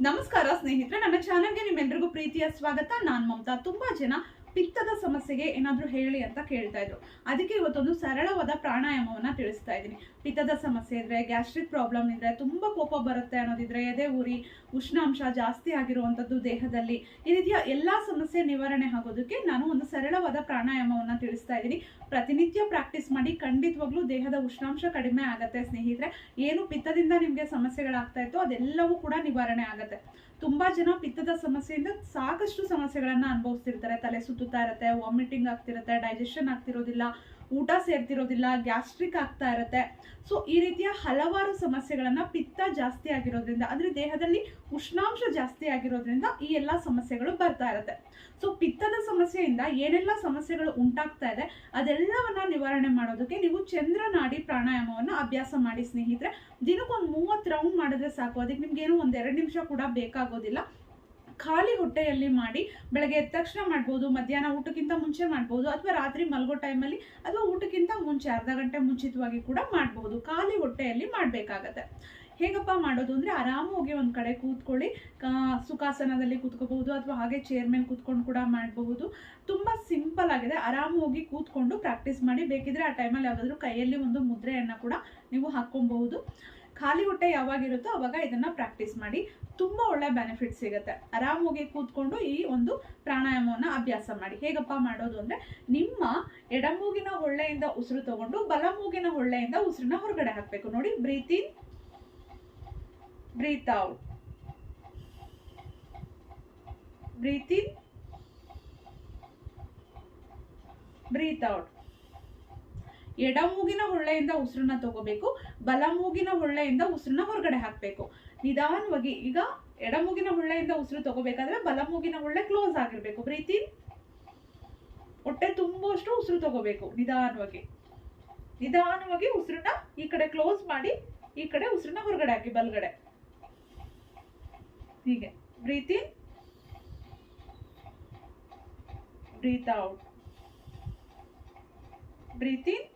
ನಮಸ್ಕಾರ ಸ್ನೇಹಿತರೆ ನನ್ನ ಚಾನಲ್ಗೆ ನಿಮ್ಮೆಲ್ಲರಿಗೂ ಪ್ರೀತಿಯ ಸ್ವಾಗತ. ನಾನು ಮಮತಾ. ತುಂಬಾ ಜನ ಪಿತ್ತದ ಸಮಸ್ಯೆಗೆ ಏನಾದರೂ ಹೇಳಿ ಅಂತ ಕೇಳ್ತಾ ಇದ್ರು. ಅದಕ್ಕೆ ಇವತ್ತೊಂದು ಸರಳವಾದ ಪ್ರಾಣಾಯಾಮವನ್ನ ತಿಳಿಸ್ತಾ ಇದ್ದೀನಿ. ಪಿತ್ತದ ಸಮಸ್ಯೆ ಇದ್ರೆ, ಗ್ಯಾಸ್ಟ್ರಿಕ್ ಪ್ರಾಬ್ಲಮ್ ಇದ್ರೆ, ತುಂಬಾ ಕೋಪ ಬರುತ್ತೆ ಅನ್ನೋದಿದ್ರೆ, ಎದೆ ಉರಿ ಉಷ್ಣಾಂಶ ಜಾಸ್ತಿ ಆಗಿರುವಂತದ್ದು ದೇಹದಲ್ಲಿ, ಈ ರೀತಿಯ ಎಲ್ಲಾ ಸಮಸ್ಯೆ ನಿವಾರಣೆ ಆಗೋದಕ್ಕೆ ನಾನು ಒಂದು ಸರಳವಾದ ಪ್ರಾಣಾಯಾಮವನ್ನ ತಿಳಿಸ್ತಾ ಇದ್ದೀನಿ. ಪ್ರತಿನಿತ್ಯ ಪ್ರಾಕ್ಟೀಸ್ ಮಾಡಿ ಖಂಡಿತವಾಗ್ಲೂ ದೇಹದ ಉಷ್ಣಾಂಶ ಕಡಿಮೆ ಆಗತ್ತೆ ಸ್ನೇಹಿತರೆ. ಏನು ಪಿತ್ತದಿಂದ ನಿಮಗೆ ಸಮಸ್ಯೆಗಳಾಗ್ತಾ ಇತ್ತು ಅದೆಲ್ಲವೂ ಕೂಡ ನಿವಾರಣೆ ಆಗತ್ತೆ. ತುಂಬಾ ಜನ ಪಿತ್ತದ ಸಮಸ್ಯೆಯಿಂದ ಸಾಕಷ್ಟು ಸಮಸ್ಯೆಗಳನ್ನ ಅನುಭವಿಸ್ತಿರ್ತಾರೆ, ತಲೆ ಸುತ್ತುತ್ತಾ ಇರುತ್ತೆ ವಾಮಿಟಿಂಗ್ ಆಗ್ತಿರುತ್ತೆ ಡೈಜೆಷನ್ ಆಗ್ತಿರೋದಿಲ್ಲ, ಊಟ ಸೇರ್ತಿರೋದಿಲ್ಲ ಗ್ಯಾಸ್ಟ್ರಿಕ್ ಆಗ್ತಾ ಇರುತ್ತೆ. ಸೊ ಈ ರೀತಿಯ ಹಲವಾರು ಸಮಸ್ಯೆಗಳನ್ನ ಪಿತ್ತ ಜಾಸ್ತಿ ಆಗಿರೋದ್ರಿಂದ, ಅಂದ್ರೆ ದೇಹದಲ್ಲಿ ಉಷ್ಣಾಂಶ ಜಾಸ್ತಿ ಆಗಿರೋದ್ರಿಂದ ಈ ಎಲ್ಲಾ ಸಮಸ್ಯೆಗಳು ಬರ್ತಾ ಇರುತ್ತೆ. ಸೊ ಪಿತ್ತದ ಸಮಸ್ಯೆಯಿಂದ ಏನೆಲ್ಲ ಸಮಸ್ಯೆಗಳು ಉಂಟಾಗ್ತಾ ಇದೆ, ಅದೆಲ್ಲವನ್ನ ನಿವಾರಣೆ ಮಾಡೋದಕ್ಕೆ ನೀವು ಚಂದ್ರನಾಡಿ ಪ್ರಾಣಾಯಾಮವನ್ನು ಅಭ್ಯಾಸ ಮಾಡಿ, ಸ್ನೇಹಿತರೆ. ದಿನಕ್ಕೊಂದು ಮೂವತ್ತು ರೌಂಡ್ ಮಾಡಿದ್ರೆ ಸಾಕು, ಅದಕ್ಕೆ ನಿಮ್ಗೇನು ಒಂದ್ ಎರಡು ನಿಮಿಷ ಕೂಡ ಬೇಕಾಗೋದಿಲ್ಲ. ಖಾಲಿ ಹೊಟ್ಟೆಯಲ್ಲಿ ಮಾಡಿ ಬೆಳಗ್ಗೆ ಎದ್ದ ತಕ್ಷಣ ಮಾಡ್ಬೋದು, ಮಧ್ಯಾಹ್ನ ಊಟಕ್ಕಿಂತ ಮುಂಚೆ ಮಾಡ್ಬೋದು, ಅಥವಾ ರಾತ್ರಿ ಮಲಗೋ ಟೈಮಲ್ಲಿ ಅಥವಾ ಊಟಕ್ಕಿಂತ ಮುಂಚೆ ಅರ್ಧ ಗಂಟೆ ಮುಂಚಿತವಾಗಿ ಕೂಡ ಮಾಡ್ಬೋದು. ಖಾಲಿ ಹೊಟ್ಟೆಯಲ್ಲಿ ಮಾಡಬೇಕಾಗತ್ತೆ. ಹೇಗಪ್ಪ ಮಾಡೋದು ಅಂದರೆ ಆರಾಮಾಗಿ ಒಂದು ಕಡೆ ಕೂತ್ಕೊಳ್ಳಿ. ಸುಖಾಸನದಲ್ಲಿ ಕೂತ್ಕೋಬಹುದು ಅಥವಾ ಹಾಗೆ ಚೇರ್ ಮೇಲೆ ಕೂತ್ಕೊಂಡು ಕೂಡ ಮಾಡಬಹುದು. ತುಂಬ ಸಿಂಪಲ್ ಆಗಿದೆ. ಆರಾಮಾಗಿ ಕೂತ್ಕೊಂಡು ಪ್ರಾಕ್ಟೀಸ್ ಮಾಡಿ ಬೇಕಿದ್ರೆ ಆ ಟೈಮಲ್ಲಿ ಯಾವುದಾದ್ರೂ ಕೈಯಲ್ಲಿ ಒಂದು ಮುದ್ರೆಯನ್ನು ಕೂಡ ನೀವು ಹಾಕೊಬಹುದು ಖಾಲಿ ಹೊಟ್ಟೆ ಯಾವಾಗಿರುತ್ತೋ ಅವಾಗ ಇದನ್ನ ಪ್ರಾಕ್ಟೀಸ್ ಮಾಡಿ ತುಂಬಾ ಒಳ್ಳೆ ಬೆನಿಫಿಟ್ ಸಿಗುತ್ತೆ. ಆರಾಮಾಗಿ ಕೂತ್ಕೊಂಡು ಈ ಒಂದು ಪ್ರಾಣಾಯಾಮವನ್ನು ಅಭ್ಯಾಸ ಮಾಡಿ. ಹೇಗಪ್ಪ ಮಾಡೋದು ಅಂದ್ರೆ ನಿಮ್ಮ ಎಡಮೂಗಿನ ಹೊಳ್ಳೆಯಿಂದ ಉಸಿರು ತಗೊಂಡು ಬಲಮೂಗಿನ ಹೊಳ್ಳೆಯಿಂದ ಉಸಿರನ್ನ ಹೊರಗಡೆ ಹಾಕ್ಬೇಕು. ನೋಡಿ breathe breathe out breathe breathe out ಎಡಮೂಗಿನ ಹೊಳ್ಳೆಯಿಂದ ಉಸಿರನ್ನ ತಗೋಬೇಕು ಬಲ ಮೂಗಿನ ಹೊಳ್ಳೆಯಿಂದ ಉಸಿರನ್ನ ಹೊರಗಡೆ ಹಾಕ್ಬೇಕು. ನಿಧಾನವಾಗಿ ಈಗ ಎಡಮೂಗಿನ ಹೊಳ್ಳೆಯಿಂದ ಉಸಿರು ತಗೋಬೇಕಾದ್ರೆ ಬಲಮೂಗಿನ ಹೊಳ್ಳೆ ಕ್ಲೋಸ್ ಆಗಿರ್ಬೇಕು. ಪ್ರೀತಿ? ಹೊಟ್ಟೆ ತುಂಬುವಷ್ಟು ಉಸಿರು ತಗೋಬೇಕು ನಿಧಾನವಾಗಿ. ನಿಧಾನವಾಗಿ ಉಸಿರನ್ನ ಈ ಕಡೆ ಕ್ಲೋಸ್ ಮಾಡಿ, ಈ ಕಡೆ ಉಸಿರನ್ನ ಹೊರಗಡೆ ಹಾಕಿ, ಬಲ್ಗಡೆ. ಹೀಗೆ. ಪ್ರೀತಿ? Breathe out breathe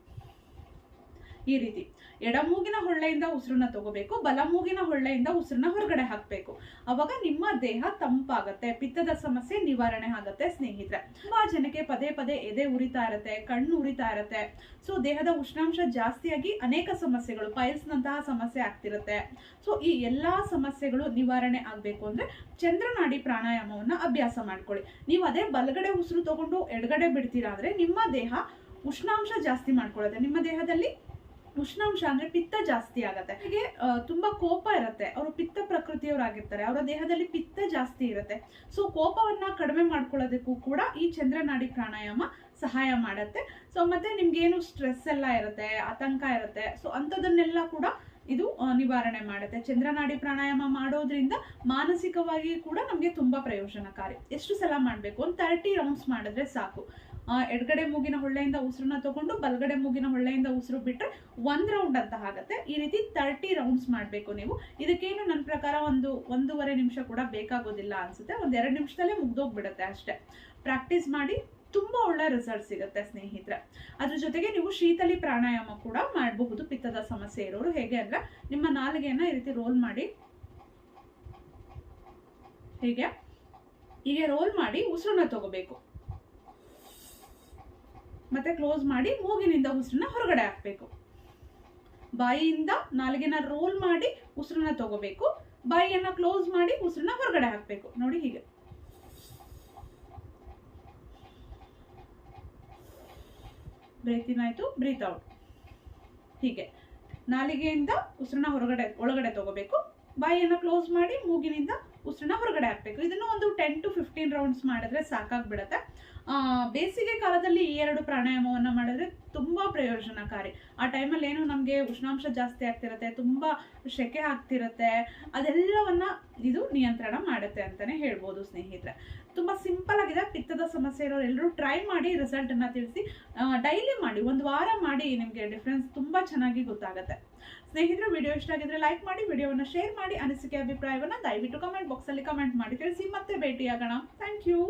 ಈ ರೀತಿ. ಎಡಮೂಗಿನ ಹೊಳ್ಳೆಯಿಂದ ಉಸಿರನ್ನ ತಗೋಬೇಕು, ಬಲಮೂಗಿನ ಹೊಳ್ಳೆಯಿಂದ ಉಸಿರನ್ನ ಹೊರಗಡೆ ಹಾಕ್ಬೇಕು. ಅವಾಗ ನಿಮ್ಮ ದೇಹ ತಂಪಾಗತ್ತೆ, ಪಿತ್ತದ ಸಮಸ್ಯೆ ನಿವಾರಣೆ ಆಗತ್ತೆ ಸ್ನೇಹಿತರೆ. ತುಂಬಾ ಜನಕ್ಕೆ ಪದೇ ಪದೇ ಎದೆ ಉರಿತಾ ಇರತ್ತೆ, ಕಣ್ಣು ಉರಿತಾ ಇರತ್ತೆ. ಸೊ ದೇಹದ ಉಷ್ಣಾಂಶ ಜಾಸ್ತಿಯಾಗಿ ಅನೇಕ ಸಮಸ್ಯೆಗಳು ಪೈಲ್ಸ್ ನಂತಹ ಸಮಸ್ಯೆ ಆಗ್ತಿರುತ್ತೆ. ಸೊ ಈ ಎಲ್ಲಾ ಸಮಸ್ಯೆಗಳು ನಿವಾರಣೆ ಆಗ್ಬೇಕು ಅಂದ್ರೆ ಚಂದ್ರನಾಡಿ ಪ್ರಾಣಾಯಾಮವನ್ನ ಅಭ್ಯಾಸ ಮಾಡ್ಕೊಳ್ಳಿ. ನೀವು ಅದೇ ಬಲಗಡೆ ಉಸಿರು ತಗೊಂಡು ಎಡಗಡೆ ಬಿಡ್ತೀರಾ ಅಂದ್ರೆ ನಿಮ್ಮ ದೇಹ ಉಷ್ಣಾಂಶ ಜಾಸ್ತಿ ಮಾಡ್ಕೊಳ್ಳುತ್ತೆ. ನಿಮ್ಮ ದೇಹದಲ್ಲಿ ಉಷ್ಣಾಂಶ ಅಂದ್ರೆ ಪಿತ್ತ ಜಾಸ್ತಿ ಆಗತ್ತೆ. ಹಾಗೆ ತುಂಬಾ ಕೋಪ ಇರುತ್ತೆ. ಅವರು ಪಿತ್ತ ಪ್ರಕೃತಿಯವರಾಗಿರ್ತಾರೆ. ಅವರ ದೇಹದಲ್ಲಿ ಪಿತ್ತ ಜಾಸ್ತಿ ಇರುತ್ತೆ. ಸೊ ಕೋಪವನ್ನ ಕಡಿಮೆ ಮಾಡ್ಕೊಳ್ಳೋದಕ್ಕೂ ಕೂಡ ಈ ಚಂದ್ರನಾಡಿ ಪ್ರಾಣಾಯಾಮ ಸಹಾಯ ಮಾಡತ್ತೆ. ಸೊ ಮತ್ತೆ ನಿಮ್ಗೇನು ಸ್ಟ್ರೆಸ್ ಎಲ್ಲ ಇರುತ್ತೆ, ಆತಂಕ ಇರುತ್ತೆ ಸೊ ಅಂಥದನ್ನೆಲ್ಲ ಕೂಡ ಇದು ನಿವಾರಣೆ ಮಾಡುತ್ತೆ. ಚಂದ್ರನಾಡಿ ಪ್ರಾಣಾಯಾಮ ಮಾಡೋದ್ರಿಂದ ಮಾನಸಿಕವಾಗಿ ಕೂಡ ನಮಗೆ ತುಂಬಾ ಪ್ರಯೋಜನಕಾರಿ. ಎಷ್ಟು ಸಲ ಮಾಡಬೇಕು? ಒಂದು ತರ್ಟಿ ರೌಂಡ್ಸ್ ಮಾಡಿದ್ರೆ ಸಾಕು. ಎಡಗಡೆ ಮೂಗಿನ ಹೊಳ್ಳೆಯಿಂದ ಉಸಿರನ್ನ ತಗೊಂಡು ಬಲಗಡೆ ಮೂಗಿನ ಹೊಳ್ಳೆಯಿಂದ ಉಸಿರು ಬಿಟ್ರೆ ಒಂದ್ ರೌಂಡ್ ಅಂತ ಆಗತ್ತೆ. ಈ ರೀತಿ ತರ್ಟಿ ರೌಂಡ್ಸ್ ಮಾಡಬೇಕು ನೀವು. ಇದಕ್ಕೇನು ನನ್ನ ಪ್ರಕಾರ ಒಂದು ಒಂದೂವರೆ ನಿಮಿಷ ಕೂಡ ಬೇಕಾಗೋದಿಲ್ಲ ಅನ್ಸುತ್ತೆ. ಒಂದ್ ಎರಡು ನಿಮಿಷದಲ್ಲೇ ಮುಗ್ದೋಗ್ಬಿಡುತ್ತೆ ಅಷ್ಟೇ. ಪ್ರಾಕ್ಟೀಸ್ ಮಾಡಿ ತುಂಬಾ ಒಳ್ಳೆ ರಿಸಲ್ಟ್ ಸಿಗುತ್ತೆ ಸ್ನೇಹಿತರೆ. ಅದ್ರ ಜೊತೆಗೆ ನೀವು ಶೀತಲಿ ಪ್ರಾಣಾಯಾಮ ಕೂಡ ಮಾಡಬಹುದು. ಪಿತ್ತದ ಸಮಸ್ಯೆ ಇರೋರು ಹೇಗೆ ಅಂದ್ರೆ ನಿಮ್ಮ ನಾಲಿಗೆಯನ್ನ ಈ ರೀತಿ ರೋಲ್ ಮಾಡಿ. ಹೀಗೆ? ಹೀಗೆ ರೋಲ್ ಮಾಡಿ ಉಸಿರನ್ನ ತಗೋಬೇಕು. ಮತ್ತೆ ಕ್ಲೋಸ್ ಮಾಡಿ ಮೂಗಿನಿಂದ ಉಸಿರನ್ನ ಹೊರಗಡೆ ಹಾಕ್ಬೇಕು. ಬಾಯಿಯಿಂದ ನಾಲಿಗೆನ ರೋಲ್ ಮಾಡಿ ಉಸಿರನ್ನ ತಗೋಬೇಕು. ಬಾಯಿಯನ್ನ ಕ್ಲೋಸ್ ಮಾಡಿ ಉಸಿರನ್ನ ಹೊರಗಡೆ ಹಾಕ್ಬೇಕು. ನೋಡಿ ಹೀಗೆ. ಬ್ರೀತ್ ಬ್ರೀತ್ ಔಟ್ ಹೀಗೆ. ನಾಲಿಗೆಯಿಂದ ಉಸಿರನ್ನ ಹೊರಗಡೆ, ಒಳಗಡೆ ತಗೋಬೇಕು. ಬಾಯಿಯನ್ನ ಕ್ಲೋಸ್ ಮಾಡಿ ಮೂಗಿನಿಂದ ಉಸಿರನ್ನ ಹೊರಗಡೆ ಹಾಕ್ಬೇಕು. ಇದನ್ನು ಒಂದು ಟೆನ್ ಟು ಫಿಫ್ಟೀನ್ ರೌಂಡ್ಸ್ ಮಾಡಿದ್ರೆ ಸಾಕಾಗ್ಬಿಡತ್ತೆ. ಬೇಸಿಗೆ ಕಾಲದಲ್ಲಿ ಈ ಎರಡು ಪ್ರಾಣಾಯಾಮವನ್ನ ಮಾಡಿದ್ರೆ ತುಂಬಾ ಪ್ರಯೋಜನಕಾರಿ. ಆ ಟೈಮಲ್ಲಿ ಏನು ನಮಗೆ ಉಷ್ಣಾಂಶ ಜಾಸ್ತಿ ಆಗ್ತಿರುತ್ತೆ, ತುಂಬಾ ಸೆಕೆ ಆಗ್ತಿರತ್ತೆ, ಅದೆಲ್ಲವನ್ನ ಇದು ನಿಯಂತ್ರಣ ಮಾಡುತ್ತೆ ಅಂತಾನೆ ಹೇಳ್ಬೋದು ಸ್ನೇಹಿತರೆ. ತುಂಬಾ ಸಿಂಪಲ್ ಆಗಿದೆ, ಪಿತ್ತದ ಸಮಸ್ಯೆ ಇರೋರು ಎಲ್ಲರೂ ಟ್ರೈ ಮಾಡಿ ರಿಸಲ್ಟ್ ಅನ್ನ ತಿಳಿಸಿ ಡೈಲಿ ಮಾಡಿ, ಒಂದು ವಾರ ಮಾಡಿ ನಿಮಗೆ ಡಿಫ್ರೆನ್ಸ್ ತುಂಬಾ ಚೆನ್ನಾಗಿ ಗೊತ್ತಾಗುತ್ತೆ. ಸ್ನೇಹಿತರೆ ವಿಡಿಯೋ ಇಷ್ಟ ಆಗಿದ್ರೆ ಲೈಕ್ ಮಾಡಿ ವಿಡಿಯೋವನ್ನ ಶೇರ್ ಮಾಡಿ, ಅನಿಸಿಕೆ, ಅಭಿಪ್ರಾಯವನ್ನ ದಯವಿಟ್ಟು ಕಮೆಂಟ್ ಬಾಕ್ಸ್ ಅಲ್ಲಿ ಕಮೆಂಟ್ ಮಾಡಿ ತಿಳಿಸಿ, ಮತ್ತೆ ಭೇಟಿಯಾಗೋಣ. Thank you